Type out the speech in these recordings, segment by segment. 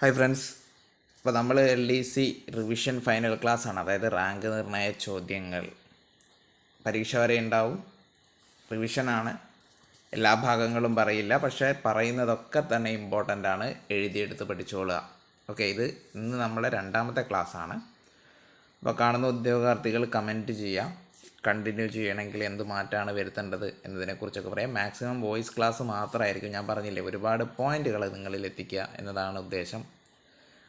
Hi friends അപ്പോൾ നമ്മൾ L D C revision final class ആണ്. അതായത് റാങ്ക് നിർണയ ചോദ്യങ്ങൾ. പരീക്ഷ വരെ ഉണ്ടാവും. റിവിഷനാണ് എല്ലാ ഭാഗങ്ങളും പറയില്ല. പക്ഷേ പറയുന്നതൊക്കെ തന്നെ ഇമ്പോർട്ടന്റ് ആണ്. എഴുതിയെടുത്ത് പഠിച്ചോളുക. ഓക്കെ ഇത് ഇന്ന് നമ്മളെ രണ്ടാമത്തെ ക്ലാസ് ആണ്. അപ്പോൾ കാണുന്ന ഉദ്യോഗാർത്ഥികൾ കമന്റ് ചെയ്യാം കണ്ടിന്യൂ ചെയ്യണമെങ്കിൽ എന്ത് മാറ്റമാണ് വരുത്തേണ്ടത് എന്നതിനെക്കുറിച്ചൊക്കെ പറയാം. മാക്സിമം വോയിസ് ക്ലാസ് മാത്രമായിരിക്കും ഞാൻ പറഞ്ഞില്ലേ. ഒരുപാട് പോയിന്റുകൾ നിങ്ങളിൽ എത്തിക്കുക എന്നതാണ് ഉദ്ദേശം.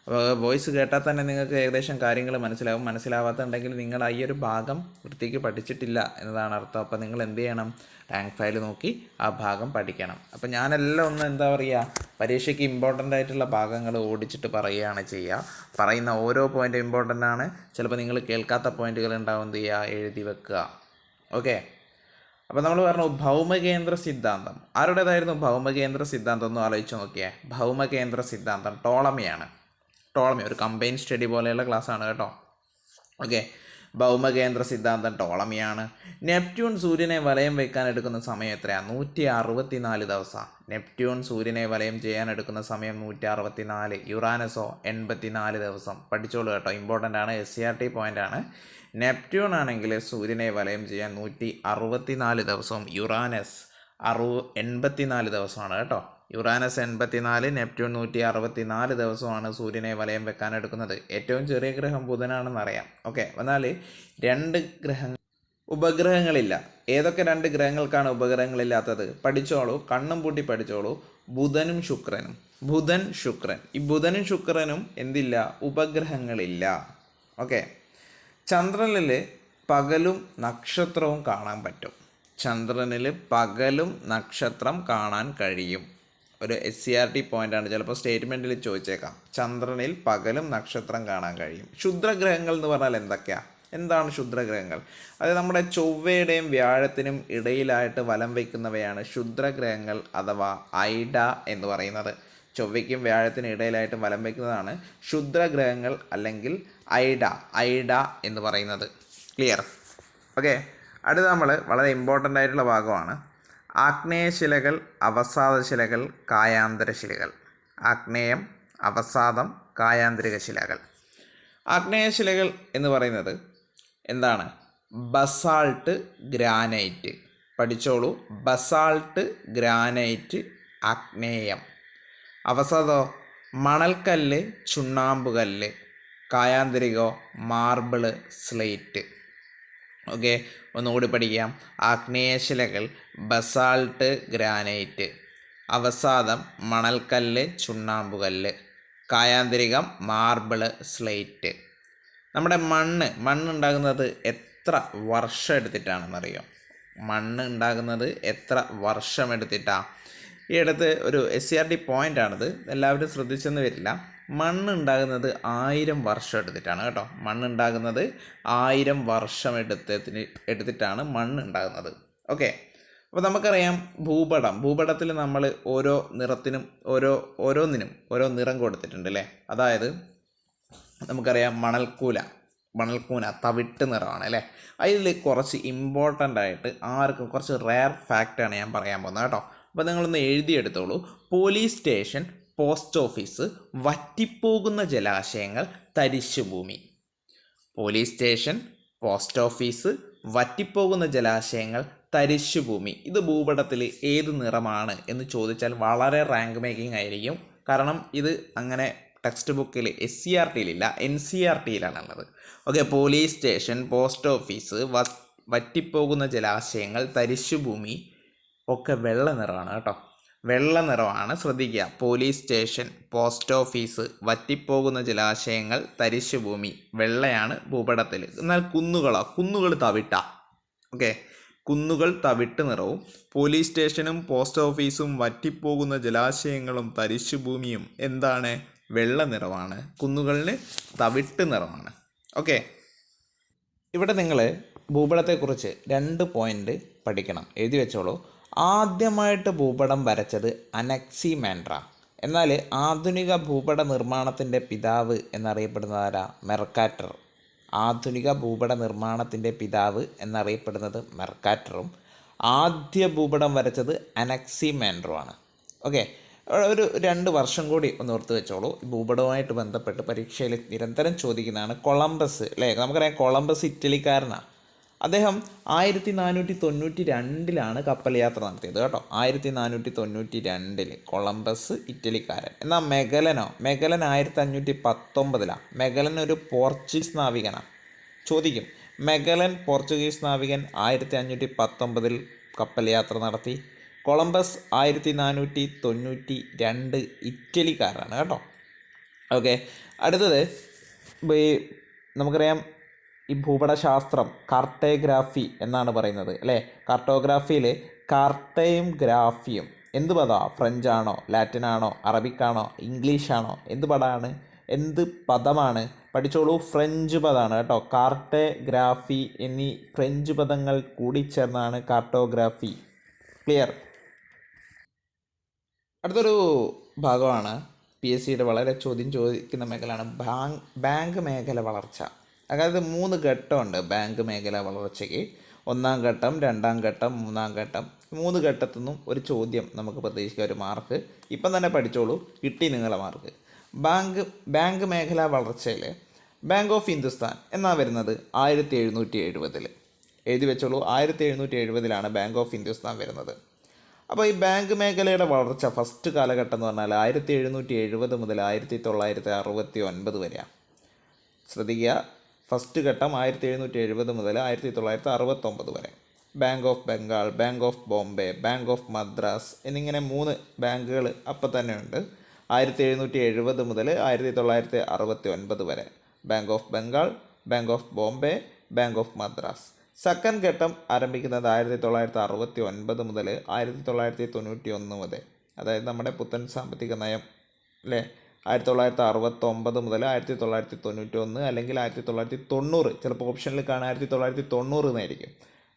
വോയിസ് കേട്ടാൽ തന്നെ നിങ്ങൾക്ക് ഏകദേശം കാര്യങ്ങൾ മനസ്സിലാവും. മനസ്സിലാവാത്തുണ്ടെങ്കിൽ നിങ്ങൾ ഈ ഒരു ഭാഗം വൃത്തിക്ക് പഠിച്ചിട്ടില്ല എന്നതാണ് അർത്ഥം. അപ്പോൾ നിങ്ങൾ എന്ത് ചെയ്യണം? റാങ്ക് ഫയൽ നോക്കി ആ ഭാഗം പഠിക്കണം. അപ്പോൾ ഞാനെല്ലാം ഒന്ന് എന്താ പറയുക പരീക്ഷയ്ക്ക് ഇമ്പോർട്ടന്റ് ആയിട്ടുള്ള ഭാഗങ്ങൾ ഓടിച്ചിട്ട് പറയുകയാണ് ചെയ്യുക പറയുന്ന ഓരോ പോയിന്റ് ഇമ്പോർട്ടന്റ് ആണ്. ചിലപ്പോൾ നിങ്ങൾ കേൾക്കാത്ത പോയിന്റുകൾ ഉണ്ടാവും. എന്ത് ചെയ്യുക എഴുതി വെക്കുക. ഓക്കെ അപ്പോൾ നമ്മൾ പറഞ്ഞു ഭൗമകേന്ദ്ര സിദ്ധാന്തം. ആരുടേതായിരുന്നു ഭൗമകേന്ദ്ര സിദ്ധാന്തം? ഒന്ന് ആലോചിച്ച് നോക്കിയേ. ഭൗമകേന്ദ്ര സിദ്ധാന്തം. ടോളമിയാണ്. ടോളമി ഒരു കമ്പൈൻ സ്റ്റഡി പോലെയുള്ള ക്ലാസ്സാണ് കേട്ടോ. ഓക്കെ. ഭൗമകേന്ദ്ര സിദ്ധാന്തം ടോളമിയാണ്. നെപ്റ്റ്യൂൺ സൂര്യനെ വലയം വെക്കാൻ എടുക്കുന്ന സമയം എത്രയാണ് നൂറ്റി അറുപത്തി നാല് ദിവസം. നെപ്റ്റ്യൂൺ സൂര്യനെ വലയം ചെയ്യാൻ എടുക്കുന്ന സമയം നൂറ്റി അറുപത്തി നാല് യുറാനസോ എൺപത്തി നാല് ദിവസം. പഠിച്ചോളൂ കേട്ടോ. ഇമ്പോർട്ടന്റ് ആണ്. S C R T point ആണ്. നെപ്റ്റ്യൂൺ ആണെങ്കിൽ സൂര്യനെ വലയം ചെയ്യാൻ നൂറ്റി അറുപത്തി നാല് ദിവസവും യുറാനസ് അറുപ എൺപത്തി നാല് ദിവസമാണ് കേട്ടോ. യുറാനസ് എൺപത്തിനാല് നെപ്റ്റ്യൂൺ നൂറ്റി അറുപത്തി നാല് ദിവസമാണ് സൂര്യനെ വലയം വെക്കാൻ എടുക്കുന്നത് ഏറ്റവും ചെറിയ ഗ്രഹം ബുധനാണെന്ന് അറിയാം. ഓക്കെ എന്നാൽ രണ്ട് ഗ്രഹങ്ങൾ ഉപഗ്രഹങ്ങളില്ല. ഏതൊക്കെ രണ്ട് ഗ്രഹങ്ങൾക്കാണ് ഉപഗ്രഹങ്ങളില്ലാത്തത്? പഠിച്ചോളൂ കണ്ണും പൂട്ടി പഠിച്ചോളൂ. ബുധനും ശുക്രനും. ബുധൻ ശുക്രൻ. ഈ ബുധനും ശുക്രനും എന്തില്ല? ഉപഗ്രഹങ്ങളില്ല. ഓക്കെ ചന്ദ്രനിൽ പകലും നക്ഷത്രവും കാണാൻ പറ്റും. ചന്ദ്രനിൽ പകലും നക്ഷത്രം കാണാൻ കഴിയും. ഒരു എസ് സി ആർ ടി പോയിന്റാണ് ചിലപ്പോൾ സ്റ്റേറ്റ്മെന്റിൽ ചോദിച്ചേക്കാം. ചന്ദ്രനിൽ പകലും നക്ഷത്രം കാണാൻ കഴിയും. ക്ഷുദ്രഗ്രഹങ്ങൾ എന്ന് പറഞ്ഞാൽ എന്തൊക്കെയാണ് എന്താണ് ക്ഷുദ്രഗ്രഹങ്ങൾ അതായത് നമ്മുടെ ചൊവ്വയുടെയും വ്യാഴത്തിനും ഇടയിലായിട്ട് വലം വയ്ക്കുന്നവയാണ് ക്ഷുദ്രഗ്രഹങ്ങൾ അഥവാ ഐഡ എന്ന് പറയുന്നത്. ചൊവ്വയ്ക്കും വ്യാഴത്തിനും ഇടയിലായിട്ട് വലം വയ്ക്കുന്നതാണ് ക്ഷുദ്രഗ്രഹങ്ങൾ അല്ലെങ്കിൽ ഐഡ ഐഡ എന്ന് പറയുന്നത്. ക്ലിയർ ഓക്കെ അടുത്ത നമ്മൾ വളരെ ഇമ്പോർട്ടന്റ് ആയിട്ടുള്ള ഭാഗമാണ് ആഗ്നേയശിലകൾ അവസാദശിലകൾ കായാന്തരശിലകൾ. ആഗ്നേയം അവസാദം കായാന്തരിക ശിലകൾ ആഗ്നേയശിലകൾ എന്ന് പറയുന്നത് എന്താണ്? Basalt granite. പഠിച്ചോളൂ. ബസാൾട്ട് ഗ്രാനൈറ്റ് ആഗ്നേയം. അവസാദോ? മണൽക്കല്ല് ചുണ്ണാമ്പുകല്ല്. കായാന്തരികോ? Marble slate. ഓക്കെ ഒന്നുകൂടി പഠിക്കാം. ആഗ്നേയശിലകൾ ബസാൾട്ട് ഗ്രാനൈറ്റ്. അവസാദം മണൽക്കല്ല് ചുണ്ണാമ്പുകല്ല്. കായാന്തരികം മാർബിൾ സ്ലേറ്റ്. നമ്മുടെ മണ്ണ് മണ്ണ് ഉണ്ടാകുന്നത് എത്ര വർഷം എടുത്തിട്ടാണെന്നറിയാം? മണ്ണ് ഉണ്ടാകുന്നത് എത്ര വർഷം എടുത്തിട്ടാണ് ഈ അടുത്ത് ഒരു എസ് സി ആർ ടി ആണത്. എല്ലാവരും ശ്രദ്ധിച്ചെന്ന് വരില്ല. മണ്ണ് ഉണ്ടാകുന്നത് ആയിരം വർഷം എടുത്തിട്ടാണ് കേട്ടോ. മണ്ണ് ഉണ്ടാകുന്നത് ആയിരം വർഷം എടുത്തതിന് എടുത്തിട്ടാണ് മണ്ണ് ഉണ്ടാകുന്നത് ഓക്കെ. അപ്പോൾ നമുക്കറിയാം ഭൂപടം. ഭൂപടത്തിൽ നമ്മൾ ഓരോ നിറത്തിനും ഓരോ ഓരോന്നിനും ഓരോ നിറം കൊടുത്തിട്ടുണ്ട് അല്ലേ? അതായത് നമുക്കറിയാം മണൽക്കൂല. മണൽക്കൂന തവിട്ട് നിറമാണ് അല്ലേ? അതിൽ കുറച്ച് ഇമ്പോർട്ടന്റ് ആയിട്ട് ആർക്കും കുറച്ച് റെയർ ഫാക്റ്റാണ് ഞാൻ പറയാൻ പോകുന്നത് കേട്ടോ. അപ്പോൾ നിങ്ങളൊന്ന് എഴുതിയെടുത്തോളൂ. പോലീസ് സ്റ്റേഷൻ പോസ്റ്റ് ഓഫീസ് വറ്റിപ്പോകുന്ന ജലാശയങ്ങൾ തരിശുഭൂമി പോലീസ് സ്റ്റേഷൻ പോസ്റ്റ് ഓഫീസ് വറ്റിപ്പോകുന്ന ജലാശയങ്ങൾ തരിശുഭൂമി ഇത് ഭൂപടത്തിൽ ഏത് നിറമാണ് എന്ന് ചോദിച്ചാൽ വളരെ റാങ്ക് മേക്കിംഗ് ആയിരിക്കും. കാരണം ഇത് അങ്ങനെ ടെക്സ്റ്റ് ബുക്കിൽ എസ് സി ആർ ടിയിലില്ല N C R ടിയിലാണുള്ളത് okay police station post office വറ്റിപ്പോകുന്ന ജലാശയങ്ങൾ തരിശുഭൂമി ഒക്കെ വെള്ള നിറമാണ് കേട്ടോ. വെള്ള നിറമാണ് ശ്രദ്ധിക്കുക. പോലീസ് സ്റ്റേഷൻ പോസ്റ്റ് ഓഫീസ് വറ്റിപ്പോകുന്ന ജലാശയങ്ങൾ തരിശുഭൂമി വെള്ളയാണ് ഭൂപടത്തിൽ. എന്നാൽ കുന്നുകളോ കുന്നുകൾ തവിട്ട. ഓക്കെ? കുന്നുകൾ തവിട്ട് നിറവും പോലീസ് സ്റ്റേഷനും പോസ്റ്റ് ഓഫീസും വറ്റിപ്പോകുന്ന ജലാശയങ്ങളും തരിശുഭൂമിയും എന്താണ്? വെള്ള നിറമാണ് കുന്നുകളിന് തവിട്ട് നിറമാണ് ഓക്കെ? ഇവിടെ നിങ്ങൾ ഭൂപടത്തെക്കുറിച്ച് രണ്ട് പോയിന്റ് പഠിക്കണം. എഴുതി വെച്ചോളൂ. ആദ്യമായിട്ട് ഭൂപടം വരച്ചത് അനക്സിമാൻഡ്ര. എന്നാൽ ആധുനിക ഭൂപട നിർമ്മാണത്തിന്റെ പിതാവ് എന്നറിയപ്പെടുന്നത് ആരാ? മെർക്കാറ്റർ. ആധുനിക ഭൂപട നിർമ്മാണത്തിന്റെ പിതാവ് എന്നറിയപ്പെടുന്നത് മെർക്കാറ്ററും ആദ്യ ഭൂപടം വരച്ചത് അനക്സിമാൻഡ്രോ ആണ് ഓക്കെ ഒരു രണ്ട് വർഷം കൂടി ഒന്ന് ഓർത്ത് വെച്ചോളൂ. ഭൂപടവുമായിട്ട് ബന്ധപ്പെട്ട് പരീക്ഷയിൽ നിരന്തരം ചോദിക്കുന്നതാണ് കൊളംബസ് അല്ലേ? നമുക്കറിയാം കൊളംബസ് ഇറ്റലിക്കാരനാണ് അദ്ദേഹം ആയിരത്തി നാനൂറ്റി തൊണ്ണൂറ്റി രണ്ടിലാണ് കപ്പൽ യാത്ര നടത്തിയത് കേട്ടോ. ആയിരത്തി നാനൂറ്റി തൊണ്ണൂറ്റി രണ്ടിൽ കൊളംബസ് ഇറ്റലിക്കാരൻ. എന്നാൽ മെഗലനോ? മെഗലൻ ആയിരത്തി അഞ്ഞൂറ്റി പത്തൊമ്പതിലാണ് മെഗലൻ ഒരു പോർച്ചുഗീസ് നാവികനാണ് ചോദിക്കും മെഗലൻ പോർച്ചുഗീസ് നാവികൻ ആയിരത്തി അഞ്ഞൂറ്റി പത്തൊമ്പതിൽ കപ്പൽ യാത്ര നടത്തി? കൊളംബസ് ആയിരത്തി നാനൂറ്റി തൊണ്ണൂറ്റി രണ്ട് ഇറ്റലിക്കാരനാണ് കേട്ടോ. ഓക്കെ അടുത്തത് നമുക്കറിയാം ഈ ഭൂപടശാസ്ത്രം കാർട്ടോഗ്രാഫി എന്നാണ് പറയുന്നത് അല്ലേ? കാർട്ടോഗ്രാഫിയിൽ കാർട്ടയും ഗ്രാഫിയും. എന്ത് ആണോ ഫ്രഞ്ചാണോ ലാറ്റിനാണോ അറബിക്കാണോ ഇംഗ്ലീഷാണോ എന്ത് പദമാണ് എന്ത് പദമാണ്? പഠിച്ചോളൂ ഫ്രഞ്ച് പദമാണ് കേട്ടോ. കാർട്ടെ ഗ്രാഫി എന്നീ ഫ്രഞ്ച് പദങ്ങൾ കൂടിച്ചേർന്നാണ് കാർട്ടോഗ്രാഫി. ക്ലിയർ? അടുത്തൊരു ഭാഗമാണ് പി എസ് സിയുടെ വളരെ ചോദ്യം ചോദിക്കുന്ന മേഖലയാണ് ബാങ്ക് ബാങ്ക് മേഖല വളർച്ച. അതായത് മൂന്ന് ഘട്ടമുണ്ട് ബാങ്ക് മേഖല വളർച്ചയ്ക്ക്. ഒന്നാം ഘട്ടം രണ്ടാം ഘട്ടം മൂന്നാം ഘട്ടം. മൂന്ന് ഘട്ടത്തു നിന്നും ഒരു ചോദ്യം നമുക്ക് പ്രതീക്ഷിക്കാം ഒരു മാർക്ക് ഇപ്പം തന്നെ പഠിച്ചോളൂ. കിട്ടി നിങ്ങളെ മാർക്ക് ബാങ്ക് ബാങ്ക് മേഖല വളർച്ചയിൽ ബാങ്ക് ഓഫ് ഹിന്ദുസ്ഥാൻ എന്നാണ് വരുന്നത്? ആയിരത്തി എഴുന്നൂറ്റി എഴുപതിൽ എഴുതി വെച്ചോളൂ. ആയിരത്തി എഴുന്നൂറ്റി എഴുപതിലാണ് ബാങ്ക് ഓഫ് ഹിന്ദുസ്ഥാൻ വരുന്നത്. അപ്പോൾ ഈ ബാങ്ക് മേഖലയുടെ വളർച്ച ഫസ്റ്റ് കാലഘട്ടം എന്ന് പറഞ്ഞാൽ ആയിരത്തി എഴുന്നൂറ്റി എഴുപത് മുതൽ ആയിരത്തി തൊള്ളായിരത്തി അറുപത്തി ഒൻപത് വരെയാണ്. ശ്രദ്ധിക്കുക. ഫസ്റ്റ് ഘട്ടം ആയിരത്തി എഴുന്നൂറ്റി എഴുപത് മുതൽ ആയിരത്തി തൊള്ളായിരത്തി അറുപത്തൊമ്പത് വരെ. Bank of Bengal bank of Bombay bank of Madras എന്നിങ്ങനെ മൂന്ന് ബാങ്കുകൾ അപ്പം തന്നെ ഉണ്ട് ആയിരത്തി എഴുന്നൂറ്റി എഴുപത് മുതൽ ആയിരത്തി തൊള്ളായിരത്തി അറുപത്തി ഒൻപത് വരെ. Bank of Bengal bank of Bombay bank of Madras second ഘട്ടം ആരംഭിക്കുന്നത് ആയിരത്തി തൊള്ളായിരത്തി അറുപത്തി ഒൻപത് മുതൽ ആയിരത്തി തൊള്ളായിരത്തി തൊണ്ണൂറ്റി ഒന്ന് വരെ. അതായത് നമ്മുടെ പുത്തൻ സാമ്പത്തിക നയം അല്ലേ? ആയിരത്തി തൊള്ളായിരത്തി അറുപത്തൊമ്പത് മുതൽ ആയിരത്തി തൊള്ളായിരത്തി തൊണ്ണൂറ്റി ഒന്ന് അല്ലെങ്കിൽ ആയിരത്തി തൊള്ളായിരത്തി തൊണ്ണൂറ് ചിലപ്പോൾ ഓപ്ഷനിൽ കാണാൻ ആയിരത്തി തൊള്ളായിരത്തി തൊണ്ണൂറ് എന്നായിരിക്കും.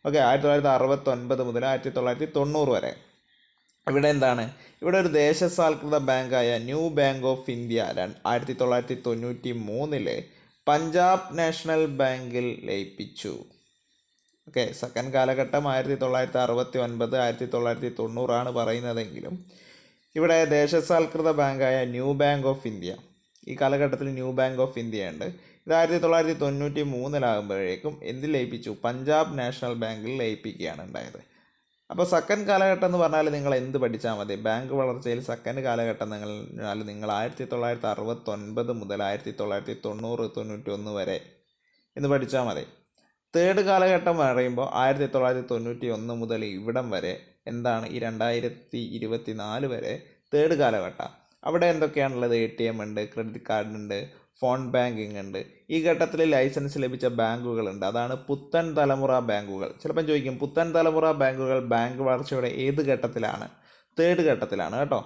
ഓക്കെ ആയിരത്തി തൊള്ളായിരത്തി അറുപത്തൊൻപത് മുതൽ ആയിരത്തി തൊള്ളായിരത്തി തൊണ്ണൂറ് വരെ. ഇവിടെ എന്താണ്? ഇവിടെ ഒരു ദേശസാൽകൃത ബാങ്കായ ന്യൂ ബാങ്ക് ഓഫ് ഇന്ത്യ ആയിരത്തി തൊള്ളായിരത്തി തൊണ്ണൂറ്റി മൂന്നിൽ പഞ്ചാബ് നാഷണൽ ബാങ്കിൽ ലയിപ്പിച്ചു. ഓക്കെ സെക്കൻഡ് കാലഘട്ടം ആയിരത്തി തൊള്ളായിരത്തി അറുപത്തി ഒൻപത് ആയിരത്തി തൊള്ളായിരത്തി തൊണ്ണൂറാണ് പറയുന്നതെങ്കിലും ഇവിടെ ദേശസാൽകൃത ബാങ്കായ ന്യൂ ബാങ്ക് ഓഫ് ഇന്ത്യ. ഈ കാലഘട്ടത്തിൽ ന്യൂ ബാങ്ക് ഓഫ് ഇന്ത്യ ഉണ്ട്. ഇത് ആയിരത്തി തൊള്ളായിരത്തി തൊണ്ണൂറ്റി മൂന്നിലാകുമ്പോഴേക്കും എന്തിൽ ലയിപ്പിച്ചു? പഞ്ചാബ് നാഷണൽ ബാങ്കിൽ ലയിപ്പിക്കുകയാണ് ഉണ്ടായത്. അപ്പോൾ സെക്കൻഡ് കാലഘട്ടം എന്ന് പറഞ്ഞാൽ നിങ്ങൾ എന്ത് പഠിച്ചാൽ മതി? ബാങ്ക് വളർച്ചയിൽ സെക്കൻഡ് കാലഘട്ടം നിങ്ങൾ നിങ്ങൾ ആയിരത്തി തൊള്ളായിരത്തി അറുപത്തൊൻപത് മുതൽ ആയിരത്തി തൊള്ളായിരത്തി തൊണ്ണൂറ് തൊണ്ണൂറ്റി ഒന്ന് വരെ എന്ന് പഠിച്ചാൽ മതി. തേർഡ് കാലഘട്ടം പറയുമ്പോൾ ആയിരത്തി തൊള്ളായിരത്തി തൊണ്ണൂറ്റി ഒന്ന് മുതൽ ഇവിടം വരെ എന്താണ് ഈ രണ്ടായിരത്തി ഇരുപത്തി നാല് വരെ തേർഡ് കാലഘട്ടം. അവിടെ എന്തൊക്കെയാണുള്ളത്? എ ടി എം ഉണ്ട് ക്രെഡിറ്റ് കാർഡ് ഉണ്ട് ഫോൺ ബാങ്കിങ് ഉണ്ട്. ഈ ഘട്ടത്തിൽ ലൈസൻസ് ലഭിച്ച ബാങ്കുകളുണ്ട് അതാണ് പുത്തൻ തലമുറ ബാങ്കുകൾ. ചിലപ്പം ചോദിക്കും പുത്തൻ തലമുറ ബാങ്കുകൾ ബാങ്ക് വളർച്ചയുടെ ഏത് ഘട്ടത്തിലാണ്? തേർഡ് ഘട്ടത്തിലാണ് കേട്ടോ.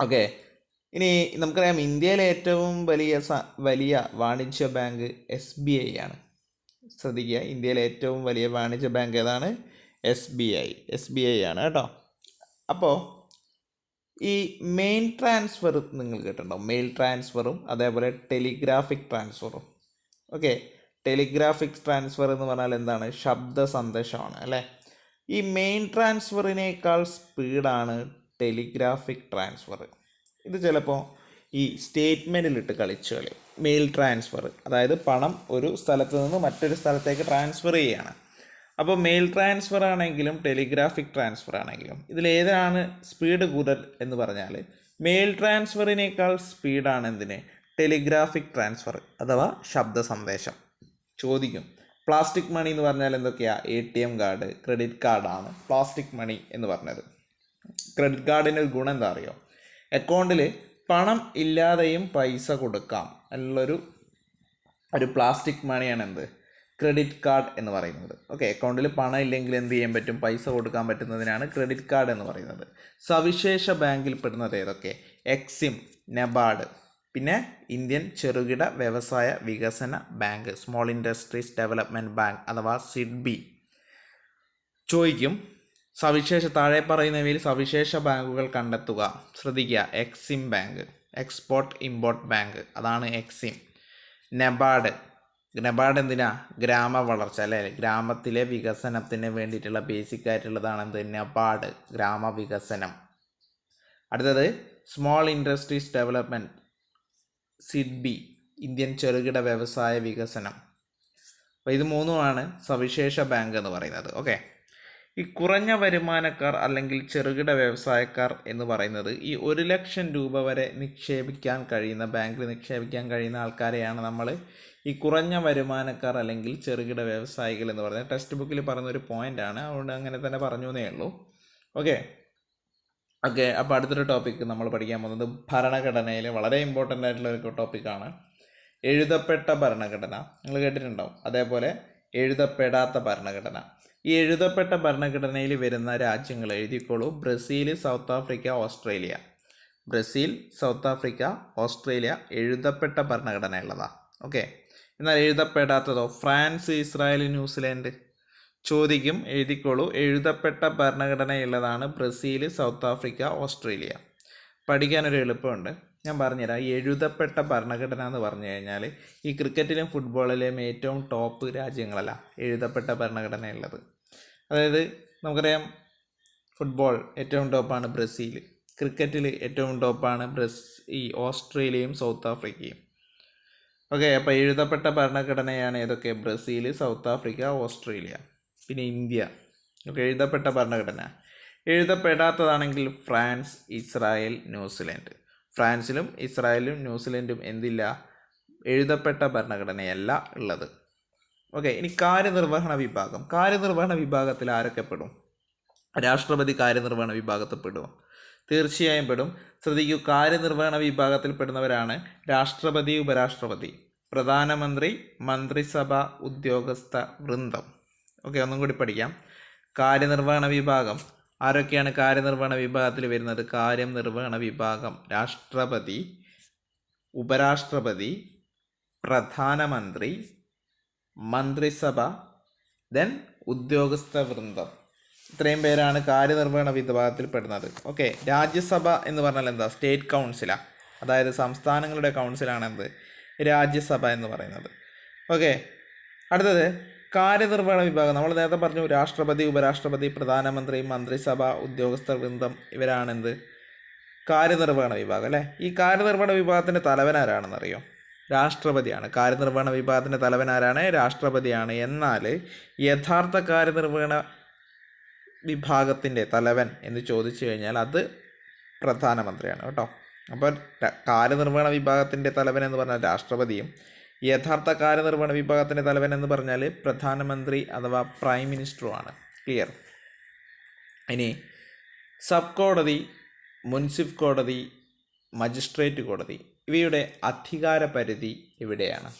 ഓക്കെ ഇനി നമുക്കറിയാം ഇന്ത്യയിലെ ഏറ്റവും വലിയ വലിയ വാണിജ്യ ബാങ്ക് എസ് ബി ഐ ആണ്. ശ്രദ്ധിക്കുക ഇന്ത്യയിലെ ഏറ്റവും വലിയ വാണിജ്യ ബാങ്ക് ഏതാണ്? S B I S B I ആണ് കേട്ടോ. അപ്പോൾ ഈ മെയിൻ ട്രാൻസ്ഫർ നിങ്ങൾ കേട്ടോ മെയിൽ ട്രാൻസ്ഫറും അതേപോലെ ടെലിഗ്രാഫിക് ട്രാൻസ്ഫറും ഓക്കെ ടെലിഗ്രാഫിക് ട്രാൻസ്ഫർ എന്ന് പറഞ്ഞാൽ എന്താണ്? ശബ്ദ സന്ദേശമാണ് അല്ലേ? ഈ മെയിൻ ട്രാൻസ്ഫറിനേക്കാൾ സ്പീഡാണ് ടെലിഗ്രാഫിക് ട്രാൻസ്ഫർ ഇത് ചിലപ്പോൾ ഈ സ്റ്റേറ്റ്മെന്റിലിട്ട് കളിച്ച് കളി. മെയിൽ ട്രാൻസ്ഫർ അതായത് പണം ഒരു സ്ഥലത്ത് നിന്ന് മറ്റൊരു സ്ഥലത്തേക്ക് ട്രാൻസ്ഫർ ചെയ്യാണ് അപ്പോൾ മെയിൽ ട്രാൻസ്ഫർ ആണെങ്കിലും ടെലിഗ്രാഫിക് ട്രാൻസ്ഫർ ആണെങ്കിലും ഇതിലേതാണ് സ്പീഡ് കൂടുതൽ എന്ന് പറഞ്ഞാൽ മെയിൽ ട്രാൻസ്ഫറിനേക്കാൾ സ്പീഡാണ് എന്തിന്? ടെലിഗ്രാഫിക് ട്രാൻസ്ഫർ അഥവാ ശബ്ദ സന്ദേശം. ചോദിക്കും. പ്ലാസ്റ്റിക് മണി എന്ന് പറഞ്ഞാൽ എന്തൊക്കെയാണ് A T M card credit കാർഡാണ് പ്ലാസ്റ്റിക് മണി എന്ന് പറഞ്ഞത്. ക്രെഡിറ്റ് കാർഡിന്റെ ഒരു ഗുണം എന്താ അറിയോ? അക്കൗണ്ടിൽ പണം ഇല്ലാതെയും പൈസ കൊടുക്കാം. എന്നുള്ളൊരു ഒരു പ്ലാസ്റ്റിക് മണിയാണ് എന്ത്? ക്രെഡിറ്റ് കാർഡ് എന്ന് പറയുന്നത്. ഓക്കെ അക്കൗണ്ടിൽ പണം ഇല്ലെങ്കിൽ എന്ത് ചെയ്യാൻ പറ്റും? പൈസ കൊടുക്കാൻ പറ്റുന്നതിനാണ് ക്രെഡിറ്റ് കാർഡ് എന്ന് പറയുന്നത്. സവിശേഷ ബാങ്കിൽ പെടുന്നത് ഏതൊക്കെ? എക്സിം നബാർഡ് പിന്നെ ഇന്ത്യൻ ചെറുകിട വ്യവസായ വികസന bank small industries development bank അഥവാ സിഡ്ബി. ചോദിക്കും സവിശേഷ താഴെ പറയുന്നവയിൽ സവിശേഷ ബാങ്കുകൾ കണ്ടെത്തുക. ശ്രദ്ധിക്കുക EXIM bank export import bank അതാണ് എക്സിം നബാർഡ് നബാർഡ് എന്തിനാ? ഗ്രാമ വളർച്ച അല്ലേ? ഗ്രാമത്തിലെ വികസനത്തിന് വേണ്ടിയിട്ടുള്ള ബേസിക് ആയിട്ടുള്ളതാണ് എന്ത് നബാർഡ് ഗ്രാമ വികസനം. അടുത്തത് small industries development SIDBI Indian ചെറുകിട വ്യവസായ വികസനം. അപ്പോൾ ഇത് മൂന്നുമാണ് സവിശേഷ ബാങ്ക് എന്ന് പറയുന്നത്. ഓക്കെ? ഈ കുറഞ്ഞ വരുമാനക്കാർ അല്ലെങ്കിൽ ചെറുകിട വ്യവസായക്കാർ എന്ന് പറയുന്നത് ഈ ഒരു ലക്ഷം രൂപ വരെ നിക്ഷേപിക്കാൻ കഴിയുന്ന ബാങ്കിൽ നിക്ഷേപിക്കാൻ കഴിയുന്ന ആൾക്കാരെയാണ് നമ്മൾ ഈ കുറഞ്ഞ വരുമാനക്കാർ അല്ലെങ്കിൽ ചെറുകിട വ്യവസായികൾ എന്ന് പറഞ്ഞാൽ ടെക്സ്റ്റ് ബുക്കിൽ പോയിന്റ് ആണ്. അതുകൊണ്ട് അങ്ങനെ തന്നെ പറഞ്ഞു എന്നേ ഉള്ളൂ. ഓക്കെ ഓക്കെ അപ്പോൾ അടുത്തൊരു ടോപ്പിക്ക് നമ്മൾ പഠിക്കാൻ പോകുന്നത് ഭരണഘടനയിലെ വളരെ ഇമ്പോർട്ടന്റ് ആയിട്ടുള്ള ഒരു ടോപ്പിക്കാണ് എഴുതപ്പെട്ട ഭരണഘടന. നിങ്ങൾ കേട്ടിട്ടുണ്ടാവും. അതേപോലെ എഴുതപ്പെടാത്ത ഭരണഘടന. ഈ എഴുതപ്പെട്ട ഭരണഘടനയിൽ വരുന്ന രാജ്യങ്ങൾ എഴുതിക്കോളൂ. Brazil South Africa Australia. Brazil South Africa Australia എഴുതപ്പെട്ട ഭരണഘടന ഉള്ളതാണ് ഓക്കെ എന്നാൽ എഴുതപ്പെടാത്തതോ ഫ്രാൻസ് ഇസ്രായേൽ ന്യൂസിലാൻഡ് ചോദിക്കും എഴുതിക്കോളൂ. എഴുതപ്പെട്ട ഭരണഘടനയുള്ളതാണ് ബ്രസീൽ സൗത്ത് ആഫ്രിക്ക ഓസ്ട്രേലിയ. പഠിക്കാനൊരു എളുപ്പമുണ്ട്. ഞാൻ പറഞ്ഞുതരാം. എഴുതപ്പെട്ട ഭരണഘടന എന്ന് പറഞ്ഞു കഴിഞ്ഞാൽ ഈ ക്രിക്കറ്റിലും ഫുട്ബോളിലെയും ഏറ്റവും ടോപ്പ് രാജ്യങ്ങളല്ല എഴുതപ്പെട്ട ഭരണഘടനയുള്ളത്. അതായത് നമുക്കറിയാം ഫുട്ബോൾ ഏറ്റവും ടോപ്പാണ് ബ്രസീൽ. ക്രിക്കറ്റിൽ ഏറ്റവും ടോപ്പാണ് ബ്രസ് ഈ ഓസ്ട്രേലിയയും സൗത്ത് ആഫ്രിക്കയും. ഓക്കെ അപ്പോൾ എഴുതപ്പെട്ട ഭരണഘടനയാണ് ഏതൊക്കെ? ബ്രസീൽ സൗത്ത് ആഫ്രിക്ക ഓസ്ട്രേലിയ പിന്നെ ഇന്ത്യ. ഓക്കെ എഴുതപ്പെട്ട ഭരണഘടന. എഴുതപ്പെടാത്തതാണെങ്കിൽ ഫ്രാൻസ് ഇസ്രായേൽ ന്യൂസിലൻഡ്. ഫ്രാൻസിലും ഇസ്രായേലും ന്യൂസിലൻഡും എന്തില്ല? എഴുതപ്പെട്ട ഭരണഘടനയല്ല ഉള്ളത്. ഓക്കെ ഇനി കാര്യനിർവഹണ വിഭാഗം. കാര്യനിർവഹണ വിഭാഗത്തിൽ ആരൊക്കെ പെടും? രാഷ്ട്രപതി കാര്യനിർവഹണ വിഭാഗത്തിൽ പെടുമോ തീർച്ചയായും പെടും. ശ്രദ്ധിക്കൂ കാര്യനിർവഹണ വിഭാഗത്തിൽ പെടുന്നവരാണ് രാഷ്ട്രപതി ഉപരാഷ്ട്രപതി. പ്രധാനമന്ത്രി മന്ത്രിസഭ ഉദ്യോഗസ്ഥ വൃന്ദം. ഓക്കെ ഒന്നും കൂടി പഠിക്കാം. കാര്യനിർവഹണ വിഭാഗം. ആരൊക്കെയാണ് കാര്യനിർവഹണ വിഭാഗത്തിൽ വരുന്നത്? കാര്യം നിർവഹണ വിഭാഗം. രാഷ്ട്രപതി ഉപരാഷ്ട്രപതി പ്രധാനമന്ത്രി മന്ത്രിസഭ ദെൻ ഉദ്യോഗസ്ഥ വൃന്ദം. ഇത്രയും പേരാണ് കാര്യനിർവഹണ വിഭാഗത്തിൽ പെടുന്നത് ഓക്കെ രാജ്യസഭ എന്ന് പറഞ്ഞാൽ എന്താ? സ്റ്റേറ്റ് കൗൺസിലാണ് അതായത് സംസ്ഥാനങ്ങളുടെ കൗൺസിലാണ് എന്ത്? രാജ്യസഭ എന്ന് പറയുന്നത്. ഓക്കെ അടുത്തത് കാര്യനിർവഹണ വിഭാഗം. നമ്മൾ നേരത്തെ പറഞ്ഞു രാഷ്ട്രപതി ഉപരാഷ്ട്രപതി പ്രധാനമന്ത്രി മന്ത്രിസഭ ഉദ്യോഗസ്ഥ വൃന്ദം ഇവരാണെന്ത് കാര്യനിർവഹണ വിഭാഗം അല്ലേ? ഈ കാര്യനിർവഹണ വിഭാഗത്തിന്റെ തലവൻ ആരാണെന്നറിയോ? രാഷ്ട്രപതിയാണ്. കാര്യനിർവഹണ വിഭാഗത്തിന്റെ തലവൻ ആരാണ്? രാഷ്ട്രപതിയാണ്. എന്നാൽ യഥാർത്ഥ കാര്യനിർവഹണ വിഭാഗത്തിന്റെ തലവൻ എന്ന് ചോദിച്ചു കഴിഞ്ഞാൽ അത് പ്രധാനമന്ത്രിയാണ് കേട്ടോ. അപ്പോൾ കാര്യനിർവഹണ വിഭാഗത്തിന്റെ തലവൻ എന്ന് പറഞ്ഞാൽ രാഷ്ട്രപതിയും യഥാർത്ഥ കാര്യനിർവഹണ വിഭാഗത്തിന്റെ തലവൻ എന്ന് പറഞ്ഞാൽ പ്രധാനമന്ത്രി അഥവാ പ്രൈം മിനിസ്റ്ററുമാണ്. ക്ലിയർ ഇനി സബ് കോടതി മുൻസിഫ് കോടതി മജിസ്ട്രേറ്റ് കോടതി ഇവയുടെ അധികാര പരിധി ഇവിടെയാണ്.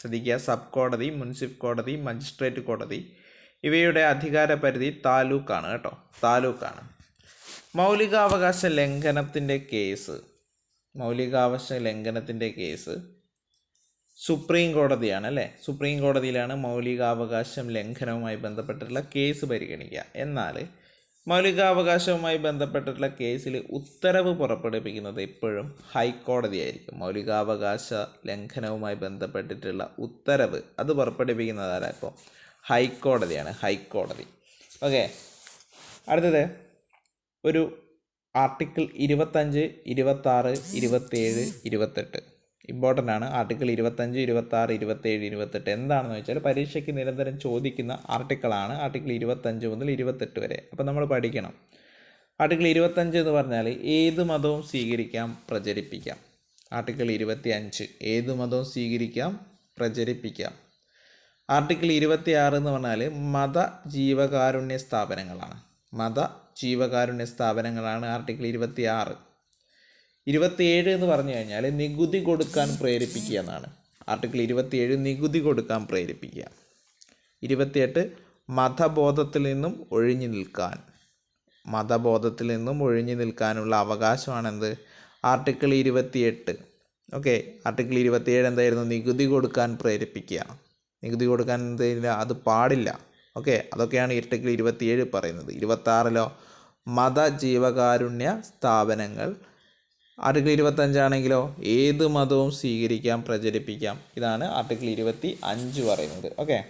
ശ്രദ്ധിക്കുക സബ് കോടതി മുൻസിഫ് കോടതി മജിസ്ട്രേറ്റ് കോടതി ഇവയുടെ അധികാര പരിധി താലൂക്കാണ് കേട്ടോ. താലൂക്കാണ്. മൗലികാവകാശ ലംഘനത്തിന്റെ കേസ് മൗലികാവകാശ ലംഘനത്തിന്റെ കേസ് സുപ്രീം കോടതിയാണ് അല്ലേ? സുപ്രീം കോടതിയിലാണ് മൗലികാവകാശം ലംഘനവുമായി ബന്ധപ്പെട്ടിട്ടുള്ള കേസ് പരിഗണിക്കുക. എന്നാൽ മൗലികാവകാശവുമായി ബന്ധപ്പെട്ടിട്ടുള്ള കേസിൽ ഉത്തരവ് പുറപ്പെടുവിക്കുന്നത് എപ്പോഴും ഹൈക്കോടതിയായിരിക്കും. മൗലികാവകാശ ലംഘനവുമായി ബന്ധപ്പെട്ടിട്ടുള്ള ഉത്തരവ് അത് പുറപ്പെടുവിക്കുന്നത് ആരാ ഇപ്പോൾ ഹൈക്കോടതിയാണ് ഹൈക്കോടതി ഓക്കെ. അടുത്തത്. ഒരു ആർട്ടിക്കിൾ ഇരുപത്തഞ്ച് ഇരുപത്താറ് ഇരുപത്തേഴ് ഇരുപത്തെട്ട്. ഇമ്പോർട്ടന്റ് ആണ്. ആർട്ടിക്കിൾ ഇരുപത്തഞ്ച് ഇരുപത്താറ് ഇരുപത്തേഴ് ഇരുപത്തെട്ട്. എന്താണെന്ന് വെച്ചാൽ പരീക്ഷയ്ക്ക് നിരന്തരം ചോദിക്കുന്ന ആർട്ടിക്കിളാണ് ആർട്ടിക്കിൾ ഇരുപത്തഞ്ച് മുതൽ ഇരുപത്തെട്ട് വരെ. അപ്പോൾ നമ്മൾ പഠിക്കണം. ആർട്ടിക്കിൾ ഇരുപത്തഞ്ച് എന്ന് പറഞ്ഞാൽ ഏത് മതവും സ്വീകരിക്കാം പ്രചരിപ്പിക്കാം. ആർട്ടിക്കിൾ ഇരുപത്തി അഞ്ച് ഏത് മതവും സ്വീകരിക്കാം പ്രചരിപ്പിക്കാം. ആർട്ടിക്കിൾ ഇരുപത്തി ആറ് എന്ന് പറഞ്ഞാൽ മത ജീവകാരുണ്യ സ്ഥാപനങ്ങളാണ്. മത ജീവകാരുണ്യ സ്ഥാപനങ്ങളാണ് ആർട്ടിക്കിൾ ഇരുപത്തി ആറ് ഇരുപത്തിയേഴ് എന്ന് പറഞ്ഞു കഴിഞ്ഞാൽ നികുതി കൊടുക്കാൻ പ്രേരിപ്പിക്കുക എന്നാണ്. ആർട്ടിക്കിൾ ഇരുപത്തിയേഴ് നികുതി കൊടുക്കാൻ പ്രേരിപ്പിക്കുക. ഇരുപത്തിയെട്ട് മതബോധത്തിൽ നിന്നും ഒഴിഞ്ഞു നിൽക്കാൻ. മതബോധത്തിൽ നിന്നും ഒഴിഞ്ഞു നിൽക്കാനുള്ള അവകാശമാണെന്ത് ആർട്ടിക്കിൾ ഇരുപത്തിയെട്ട്. ഓക്കെ ആർട്ടിക്കിൾ ഇരുപത്തിയേഴ് എന്തായിരുന്നു? നികുതി കൊടുക്കാൻ പ്രേരിപ്പിക്കുക. നികുതി കൊടുക്കാൻ അത് പാടില്ല. ഓക്കെ? അതൊക്കെയാണ് ആർട്ടിക്കിൾ ഇരുപത്തിയേഴ് പറയുന്നത്. ഇരുപത്താറിലോ? മതജീവകാരുണ്യ സ്ഥാപനങ്ങൾ. ആർട്ടിക്കിൾ ഇരുപത്തഞ്ചാണെങ്കിലോ? ഏത് മതവും സ്വീകരിക്കാം പ്രചരിപ്പിക്കാം. ഇതാണ് ആർട്ടിക്കിൾ ഇരുപത്തി അഞ്ച് പറയുന്നത്. ഓക്കെ?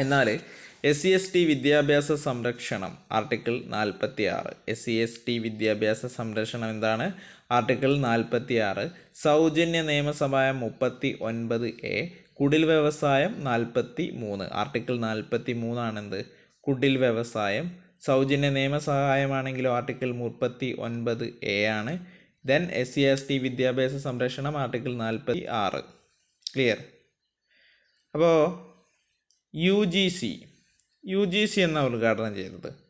എന്നാൽ എസ് സി എസ് ടി വിദ്യാഭ്യാസ സംരക്ഷണം ആർട്ടിക്കിൾ നാൽപ്പത്തി ആറ് എസ് സി എസ് ടി വിദ്യാഭ്യാസ സംരക്ഷണം എന്താണ്? ആർട്ടിക്കിൾ നാൽപ്പത്തി ആറ് സൗജന്യ നിയമസഭ മുപ്പത്തി ഒൻപത് എ കുടിൽ വ്യവസായം നാൽപ്പത്തി മൂന്ന് ആർട്ടിക്കിൾ നാൽപ്പത്തി മൂന്നാണെന്ത് കുടിൽ വ്യവസായം. സൗജന്യ നിയമസഹായമാണെങ്കിലോ ആർട്ടിക്കിൾ മുപ്പത്തി ഒൻപത് എ ആണ്. Then S C S T വിദ്യാഭ്യാസ സംരക്ഷണം ആർട്ടിക്കിൾ നാൽപ്പത്തി ആറ് ക്ലിയർ? അപ്പോൾ U G C. U G C എന്ന ഉദ്ഘാടനം ചെയ്തത്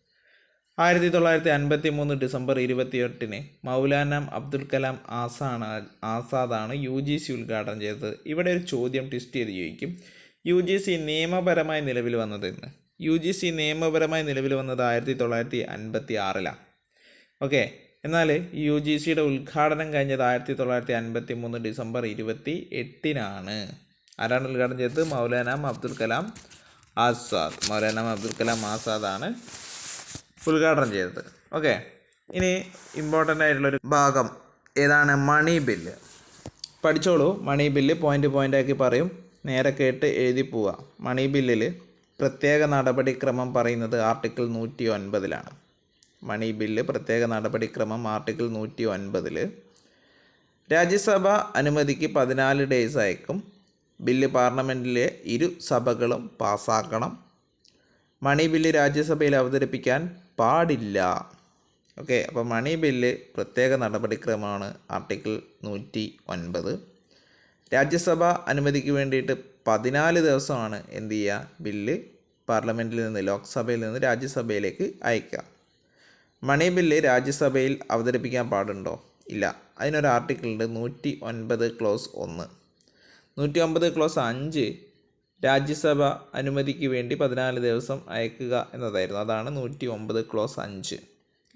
ആയിരത്തി തൊള്ളായിരത്തി അൻപത്തി മൂന്ന് ഡിസംബർ ഇരുപത്തിയെട്ടിന് മൗലാന അബ്ദുൽ കലാം ആസാണ് ആസാദാണ് യു ജി സി ഉദ്ഘാടനം ചെയ്തത്. ഇവിടെ ഒരു ചോദ്യം ട്വിസ്റ്റ് ചെയ്ത് ചോദിക്കും. യു ജി സി നിയമപരമായി നിലവിൽ വന്നതെന്ന് യു ജി സി നിയമപരമായി നിലവിൽ വന്നത് ആയിരത്തി തൊള്ളായിരത്തി അൻപത്തി ആറിലാണ് ഓക്കെ? എന്നാൽ യു ജി സിയുടെ ഉദ്ഘാടനം കഴിഞ്ഞത് ആയിരത്തി തൊള്ളായിരത്തി അൻപത്തി മൂന്ന് ഡിസംബർ ഇരുപത്തി എട്ടിനാണ് ആരാണ് ഉദ്ഘാടനം ചെയ്തത്? മൗലാന അബ്ദുൽ കലാം ആസാദ്. മൗലാന അബ്ദുൽ കലാം ആസാദാണ്. ഉദ്ഘാടനം ചെയ്തത്. ഓക്കെ ഇനി ഇമ്പോർട്ടന്റ് ആയിട്ടുള്ളൊരു ഭാഗം ഏതാണ്? മണി ബില്ല് പഠിച്ചോളൂ. മണി ബില്ല് പോയിന്റ് പോയിന്റ് ആക്കി പറയും. നേരെ കേട്ട് എഴുതി പോവുക. മണി ബില്ലിൽ പ്രത്യേക നടപടിക്രമം പറയുന്നത് ആർട്ടിക്കിൾ നൂറ്റി ഒൻപതിലാണ് മണി ബില്ല് പ്രത്യേക നടപടിക്രമം ആർട്ടിക്കിൾ നൂറ്റി ഒൻപതിൽ രാജ്യസഭ അനുമതിക്ക് പതിനാല് ഡേയ്സ് അയക്കും. ബില്ല് പാർലമെന്റിലെ ഇരു സഭകളും പാസ്സാക്കണം. മണി ബില്ല് രാജ്യസഭയിൽ അവതരിപ്പിക്കാൻ പാടില്ല. ഓക്കെ അപ്പോൾ മണി ബില്ല് പ്രത്യേക നടപടിക്രമമാണ് ആർട്ടിക്കിൾ നൂറ്റി ഒൻപത് രാജ്യസഭ അനുമതിക്ക് വേണ്ടിയിട്ട് പതിനാല് ദിവസമാണ് എന്ത് ചെയ്യുക ബില്ല് പാർലമെന്റിൽ നിന്ന് ലോക്സഭയിൽ നിന്ന് രാജ്യസഭയിലേക്ക് അയക്കുക മണി ബില്ല് രാജ്യസഭയിൽ അവതരിപ്പിക്കാൻ പാടുണ്ടോ? ഇല്ല. അതിനൊരു ആർട്ടിക്കിളുണ്ട് നൂറ്റി ഒൻപത് ക്ലോസ് ഒന്ന്. നൂറ്റി ഒമ്പത് ക്ലോസ് അഞ്ച് രാജ്യസഭ അനുമതിക്ക് വേണ്ടി പതിനാല് ദിവസം അയക്കുക എന്നതായിരുന്നു. അതാണ് നൂറ്റി ഒമ്പത് ക്ലോസ് അഞ്ച്.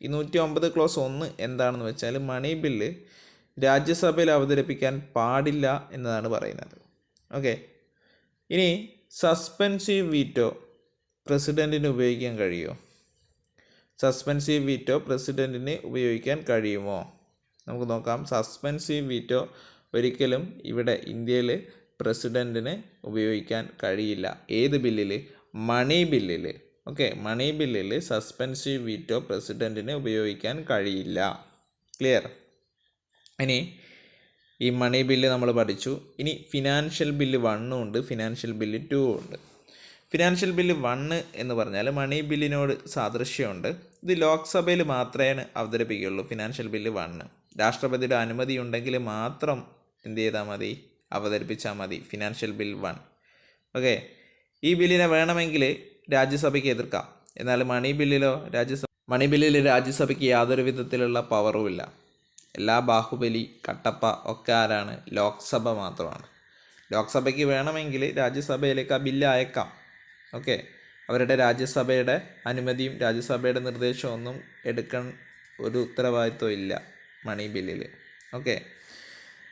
ഈ നൂറ്റി ഒമ്പത് ക്ലോസ് ഒന്ന് എന്താണെന്ന് വെച്ചാൽ മണി ബില്ല് രാജ്യസഭയിൽ അവതരിപ്പിക്കാൻ പാടില്ല എന്നതാണ് പറയുന്നത്. ഓക്കെ. ഇനി സസ്പെൻസീവ് വീറ്റോ പ്രസിഡന്റിന് ഉപയോഗിക്കാൻ കഴിയുമോ? സസ്പെൻസീവ് വീറ്റോ പ്രസിഡന്റിന് ഉപയോഗിക്കാൻ കഴിയുമോ? നമുക്ക് നോക്കാം. സസ്പെൻസീവ് വീറ്റോ ഒരിക്കലും ഇവിടെ ഇന്ത്യയിൽ പ്രസിഡന്റിന് ഉപയോഗിക്കാൻ കഴിയില്ല. ഏത് ബില്ലിൽ മണി ബില്ലിൽ ഓക്കെ മണി ബില്ലിൽ സസ്പെൻസീവ് വീറ്റോ പ്രസിഡന്റിന് ഉപയോഗിക്കാൻ കഴിയില്ല. ക്ലിയർ? ഇനി ഈ മണി ബില്ല് നമ്മൾ പഠിച്ചു. ഇനി ഫിനാൻഷ്യൽ ബില്ല് വണ്ണും ഉണ്ട് ഫിനാൻഷ്യൽ ബില്ല് ടു ഉണ്ട്. ഫിനാൻഷ്യൽ ബില്ല് വണ്ണ് എന്ന് പറഞ്ഞാൽ മണി ബില്ലിനോട് സാദൃശ്യമുണ്ട്. ഇത് ലോക്സഭയിൽ മാത്രമേ അവതരിപ്പിക്കുകയുള്ളൂ ഫിനാൻഷ്യൽ ബില്ല് വണ്ണ്. രാഷ്ട്രപതിയുടെ അനുമതി ഉണ്ടെങ്കിൽ മാത്രം എന്ത് ചെയ്താൽ മതി? അവതരിപ്പിച്ചാൽ മതി. ഫിനാൻഷ്യൽ ബിൽ വൺ ഓക്കെ ഈ ബില്ലിനെ വേണമെങ്കിൽ രാജ്യസഭയ്ക്ക് എതിർക്കാം. എന്നാൽ മണി ബില്ലിലോ രാജ്യസഭ മണി ബില്ലിൽ രാജ്യസഭയ്ക്ക് യാതൊരു വിധത്തിലുള്ള പവറുമില്ല എല്ലാ ബാഹുബലി കട്ടപ്പ ഒക്കെ ആരാണ്? ലോക്സഭ മാത്രമാണ്. ലോക്സഭയ്ക്ക് വേണമെങ്കിൽ രാജ്യസഭയിലേക്ക് ആ ബില്ല് അയക്കാം. ഓക്കെ അവരുടെ രാജ്യസഭയുടെ അനുമതിയും രാജ്യസഭയുടെ നിർദ്ദേശവും ഒന്നും എടുക്കാൻ ഒരു ഉത്തരവാദിത്വം ഇല്ല മണി ബില്ലിൽ ഓക്കെ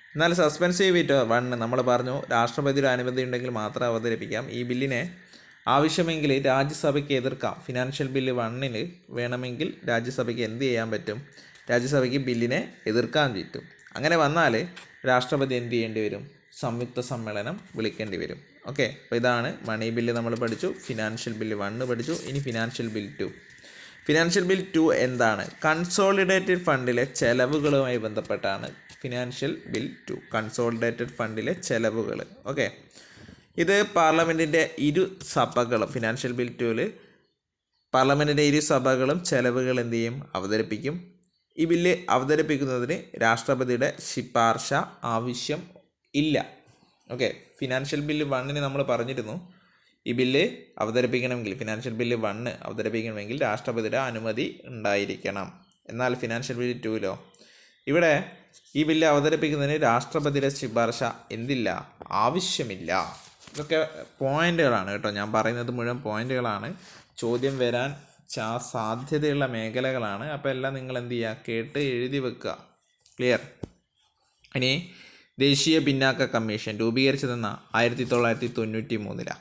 എന്നാൽ സസ്പെൻസീവ് വീറ്റോ വൺ നമ്മൾ പറഞ്ഞു രാഷ്ട്രപതിയുടെ അനുമതി ഉണ്ടെങ്കിൽ മാത്രം അവതരിപ്പിക്കാം. ഈ ബില്ലിനെ ആവശ്യമെങ്കിൽ രാജ്യസഭയ്ക്ക് എതിർക്കാം. ഫിനാൻഷ്യൽ ബില്ല് വണ്ണിന് വേണമെങ്കിൽ രാജ്യസഭയ്ക്ക് എന്ത് ചെയ്യാൻ പറ്റും? രാജ്യസഭയ്ക്ക് ബില്ലിനെ എതിർക്കാൻ പറ്റും. അങ്ങനെ വന്നാൽ രാഷ്ട്രപതി എന്ത് ചെയ്യേണ്ടി വരും? സംയുക്ത സമ്മേളനം വിളിക്കേണ്ടി വരും. ഓക്കെ? അപ്പോൾ ഇതാണ് മണി ബില്ല് നമ്മൾ പഠിച്ചു. ഫിനാൻഷ്യൽ ബില്ല് വണ്ണ് പഠിച്ചു. ഇനി financial bill two financial bill two എന്താണ്? കൺസോളിഡേറ്റഡ് ഫണ്ടിലെ ചെലവുകളുമായി ബന്ധപ്പെട്ടാണ്. ഫിനാൻഷ്യൽ ബിൽ ടു കൺസോളിഡേറ്റഡ് ഫണ്ടിലെ ചെലവുകൾ ഓക്കെ. ഇത് പാർലമെന്റിന്റെ ഇരു സഭകളും ഫിനാൻഷ്യൽ ബിൽ ടുവിൽ പാർലമെന്റിന്റെ ഇരു സഭകളും ചെലവുകൾ എന്ത് ചെയ്യും? അവതരിപ്പിക്കും. ഈ ബില്ല് അവതരിപ്പിക്കുന്നതിന് രാഷ്ട്രപതിയുടെ ശിപാർശ ആവശ്യം ഇല്ല. ഓക്കെ. ഫിനാൻഷ്യൽ ബില്ല് വണ്ണിന് നമ്മൾ പറഞ്ഞിരുന്നു. ഈ ബില്ല് അവതരിപ്പിക്കണമെങ്കിൽ ഫിനാൻഷ്യൽ ബില്ല് വണ്ണ് അവതരിപ്പിക്കണമെങ്കിൽ രാഷ്ട്രപതിയുടെ അനുമതി ഉണ്ടായിരിക്കണം. എന്നാൽ ഫിനാൻഷ്യൽ ബില്ല് ടുവിലോ ഇവിടെ ഈ ബില്ല് അവതരിപ്പിക്കുന്നതിന് രാഷ്ട്രപതിയുടെ ശുപാർശ എന്തില്ല? ആവശ്യമില്ല. ഇതൊക്കെ പോയിന്റുകളാണ് കേട്ടോ. ഞാൻ പറയുന്നത് മുഴുവൻ പോയിന്റുകളാണ്. ചോദ്യം വരാൻ ചാ സാധ്യതയുള്ള മേഖലകളാണ്. അപ്പോൾ എല്ലാം നിങ്ങൾ എന്ത് ചെയ്യുക? കേട്ട് എഴുതി വെക്കുക. ക്ലിയർ ഇനി ദേശീയ പിന്നാക്ക കമ്മീഷൻ രൂപീകരിച്ചതെന്ന ആയിരത്തി തൊള്ളായിരത്തി തൊണ്ണൂറ്റി മൂന്നിലാണ്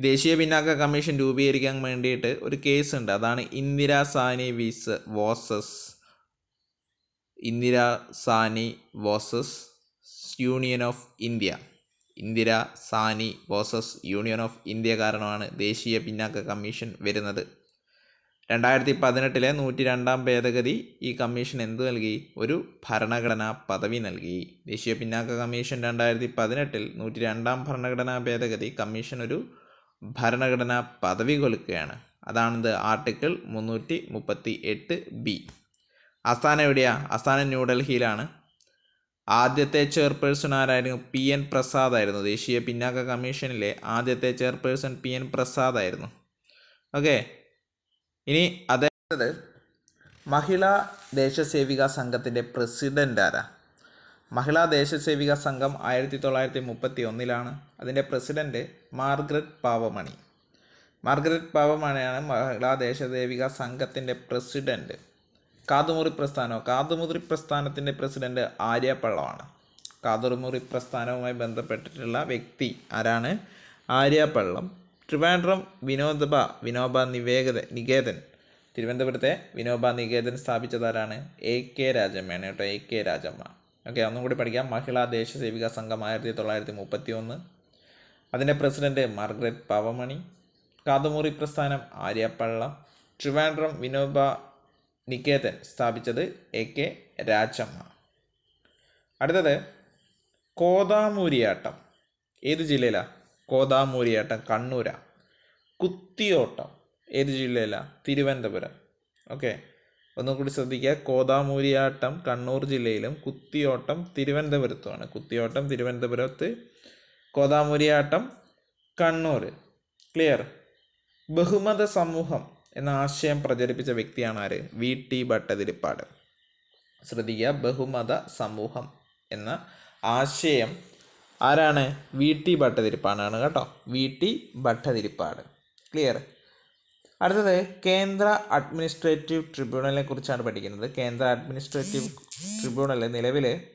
ദേശീയ പിന്നാക്ക കമ്മീഷൻ രൂപീകരിക്കാൻ വേണ്ടിയിട്ട് ഒരു കേസ് ഉണ്ട് അതാണ് ഇന്ദിരാ സാനി വിസ് വോസസ്. Indira Sawhney versus union of India. Indira Sawhney versus union of India കാരണമാണ് ദേശീയ പിന്നാക്ക കമ്മീഷൻ വരുന്നത്. രണ്ടായിരത്തി പതിനെട്ടിലെ നൂറ്റി രണ്ടാം ഭേദഗതി ഈ കമ്മീഷൻ എന്തു നൽകി? ഒരു ഭരണഘടനാ പദവി നൽകി. ദേശീയ പിന്നാക്ക കമ്മീഷൻ രണ്ടായിരത്തി പതിനെട്ടിൽ നൂറ്റി രണ്ടാം ഭരണഘടനാ ഭേദഗതി കമ്മീഷൻ ഒരു ഭരണഘടനാ പദവി കൊടുക്കുകയാണ് അതാണിത് ആർട്ടിക്കിൾ മുന്നൂറ്റി മുപ്പത്തി എട്ട് ബി. ആസ്ഥാനം എവിടെയാണ് ആസ്ഥാനം ന്യൂഡൽഹിയിലാണ്. ആദ്യത്തെ ചെയർപേഴ്സൺ ആരായിരുന്നു? പി എൻ പ്രസാദ് ആയിരുന്നു. ദേശീയ പിന്നാക്ക കമ്മീഷനിലെ ആദ്യത്തെ ചെയർപേഴ്സൺ പി എൻ പ്രസാദ് ആയിരുന്നു. ഓക്കെ. ഇനി അതായത് മഹിളാ ദേശസേവിക സംഘത്തിന്റെ പ്രസിഡന്റ് ആരാ? മഹിളാ ദേശസേവിക സംഘം ആയിരത്തി തൊള്ളായിരത്തി മുപ്പത്തി ഒന്നിലാണ് അതിന്റെ പ്രസിഡന്റ് മാർഗ്രറ്റ് പാവമണി. മാർഗ്രറ്റ് പാവമണിയാണ് മഹിളാ ദേശസേവിക സംഘത്തിന്റെ പ്രസിഡന്റ് കാതുമുറി പ്രസ്ഥാനം കാതുമുറി പ്രസ്ഥാനത്തിന്റെ പ്രസിഡന്റ് ആര്യപ്പള്ളമാണ് കാതുമുറി പ്രസ്ഥാനവുമായി ബന്ധപ്പെട്ടിട്ടുള്ള വ്യക്തി ആരാണ്? ആര്യപ്പള്ളം ട്രിവാൻഡ്രം വിനോദബ വിനോബ നിവേദ നികേതൻ. തിരുവനന്തപുരത്തെ വിനോബ നികേതൻ സ്ഥാപിച്ചതാരാണ്? എ കെ രാജമ്മയാണ് കേട്ടോ എ കെ രാജമ്മ. ഓക്കെ ഒന്നും കൂടി പഠിക്കാം. മഹിളാ ദേശസേവിക സംഘം ആയിരത്തി തൊള്ളായിരത്തി മുപ്പത്തി ഒന്ന് അതിന്റെ പ്രസിഡന്റ് മാർഗ്രറ്റ് പവമണി. കാതുമുറി പ്രസ്ഥാനം ആര്യപ്പള്ളം ട്രിവാൻഡ്രം വിനോബ നികേതൻ സ്ഥാപിച്ചത് എ കെ രാജമ്മ. അടുത്തത് കോതാമൂരിയാട്ടം. ഏത് ജില്ലയിലാണ് കോതാമൂരിയാട്ടം കണ്ണൂരാ. കുത്തിയോട്ടം. ഏത് ജില്ലയിലാണ് തിരുവനന്തപുരം. ഓക്കെ. ഒന്നുകൂടി ശ്രദ്ധിക്കുക. കോതാമൂരിയാട്ടം കണ്ണൂർ ജില്ലയിലും കുത്തിയോട്ടം തിരുവനന്തപുരത്തുമാണ്. കുത്തിയോട്ടം തിരുവനന്തപുരത്ത് കോതാമൂരിയാട്ടം കണ്ണൂർ ക്ലിയർ? ബഹുമത സമൂഹം. എന്ന ആശയം പ്രചരിപ്പിച്ച വ്യക്തിയാണ് ആര്? വി. ടി. ഭട്ടതിരിപ്പാട്. ശ്രദ്ധിക്കുക ബഹുമത സമൂഹം എന്ന ആശയം ആരാണ്? വി. ടി. ഭട്ടതിരിപ്പാടാണ് കേട്ടോ. വി. ടി. ഭട്ടതിരിപ്പാട്. ക്ലിയർ അടുത്തത് കേന്ദ്ര അഡ്മിനിസ്ട്രേറ്റീവ് ട്രിബ്യൂണലിനെ കുറിച്ചാണ് പഠിക്കുന്നത്. കേന്ദ്ര അഡ്മിനിസ്ട്രേറ്റീവ് ട്രിബ്യൂണൽ നിലവിൽ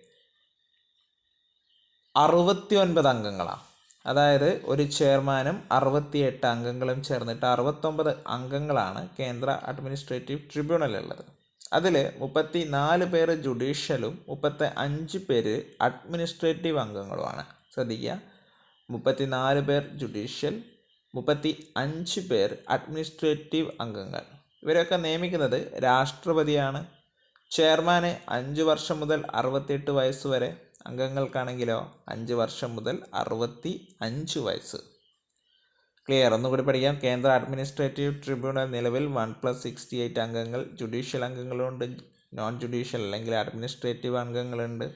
അറുപത്തി ഒൻപത് അംഗങ്ങളാണ് അതായത് ഒരു ചെയർമാനും അറുപത്തിയെട്ട് അംഗങ്ങളും ചേർന്നിട്ട് അറുപത്തൊമ്പത് അംഗങ്ങളാണ് കേന്ദ്ര അഡ്മിനിസ്ട്രേറ്റീവ് ട്രിബ്യൂണലുള്ളത് അതിൽ മുപ്പത്തി നാല് പേര് ജുഡീഷ്യലും മുപ്പത്തി അഞ്ച് പേര് അഡ്മിനിസ്ട്രേറ്റീവ് അംഗങ്ങളുമാണ്. ശ്രദ്ധിക്കുക. മുപ്പത്തി നാല് പേർ ജുഡീഷ്യൽ മുപ്പത്തി അഞ്ച് പേർ അഡ്മിനിസ്ട്രേറ്റീവ് അംഗങ്ങൾ. ഇവരൊക്കെ നിയമിക്കുന്നത് രാഷ്ട്രപതിയാണ്. ചെയർമാന് അഞ്ച് വർഷം മുതൽ അറുപത്തിയെട്ട് വയസ്സ് വരെ അംഗങ്ങൾക്കാണെങ്കിലോ അഞ്ച് വർഷം മുതൽ അറുപത്തി അഞ്ച് വയസ്സ്. ക്ലിയർ? ഒന്നുകൂടി പഠിക്കാം. കേന്ദ്ര അഡ്മിനിസ്ട്രേറ്റീവ് ട്രിബ്യൂണൽ നിലവിൽ വൺ പ്ലസ് സിക്സ്റ്റി എയ്റ്റ് അംഗങ്ങൾ ജുഡീഷ്യൽ അംഗങ്ങളുണ്ട് നോൺ ജുഡീഷ്യൽ അല്ലെങ്കിൽ അഡ്മിനിസ്ട്രേറ്റീവ് അംഗങ്ങളുണ്ട്.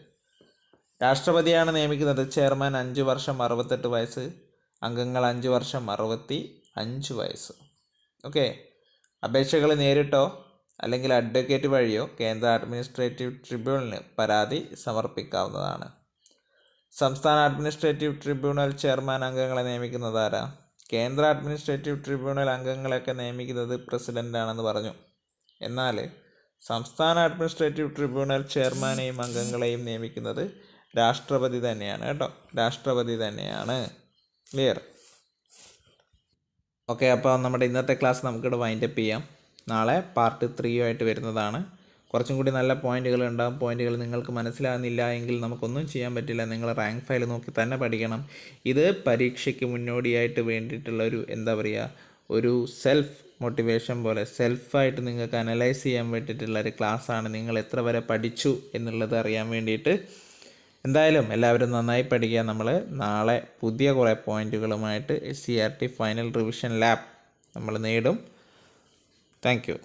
രാഷ്ട്രപതിയാണ് നിയമിക്കുന്നത്. ചെയർമാൻ അഞ്ച് വർഷം അറുപത്തെട്ട് വയസ്സ് അംഗങ്ങൾ അഞ്ച് വർഷം അറുപത്തി അഞ്ച് വയസ്സ്. ഓക്കെ. അപേക്ഷകൾ നേരിട്ടോ? അല്ലെങ്കിൽ അഡ്വക്കേറ്റ് വഴിയോ കേന്ദ്ര അഡ്മിനിസ്ട്രേറ്റീവ് ട്രിബ്യൂണലിന് പരാതി സമർപ്പിക്കാവുന്നതാണ്. സംസ്ഥാന അഡ്മിനിസ്ട്രേറ്റീവ് ട്രിബ്യൂണൽ ചെയർമാൻ അംഗങ്ങളെ നിയമിക്കുന്നത് ആരാ? കേന്ദ്ര അഡ്മിനിസ്ട്രേറ്റീവ് ട്രിബ്യൂണൽ അംഗങ്ങളെയൊക്കെ നിയമിക്കുന്നത് പ്രസിഡന്റാണെന്ന് പറഞ്ഞു. എന്നാൽ സംസ്ഥാന അഡ്മിനിസ്ട്രേറ്റീവ് ട്രിബ്യൂണൽ ചെയർമാനെയും അംഗങ്ങളെയും നിയമിക്കുന്നത് രാഷ്ട്രപതി തന്നെയാണ് കേട്ടോ. രാഷ്ട്രപതി തന്നെയാണ്. ക്ലിയർ? ഓക്കെ അപ്പോൾ നമ്മുടെ ഇന്നത്തെ ക്ലാസ് നമുക്കിവിടെ വൈൻഡപ്പ് ചെയ്യാം. നാളെ പാർട്ട് ത്രീയുമായിട്ട് വരുന്നതാണ്. കുറച്ചും കൂടി നല്ല പോയിന്റുകൾ ഉണ്ടാകും പോയിന്റുകൾ നിങ്ങൾക്ക് മനസ്സിലാകുന്നില്ല എങ്കിൽ നമുക്കൊന്നും ചെയ്യാൻ പറ്റില്ല. നിങ്ങൾ റാങ്ക് ഫയൽ നോക്കി തന്നെ പഠിക്കണം. ഇത് പരീക്ഷയ്ക്ക് മുന്നോടിയായിട്ട് വേണ്ടിയിട്ടുള്ള ഒരു എന്താ പറയുക ഒരു സെൽഫ് മോട്ടിവേഷൻ പോലെ സെൽഫായിട്ട് നിങ്ങൾക്ക് അനലൈസ് ചെയ്യാൻ വേണ്ടിയിട്ടുള്ള ഒരു ക്ലാസ്സാണ് നിങ്ങൾ എത്ര വരെ പഠിച്ചു എന്നുള്ളത് അറിയാൻ വേണ്ടിയിട്ട്. എന്തായാലും എല്ലാവരും നന്നായി പഠിക്കുക. നമ്മൾ നാളെ പുതിയ കുറേ പോയിന്റുകളുമായിട്ട് S C R T final revision lab നമ്മൾ നേടും. Thank you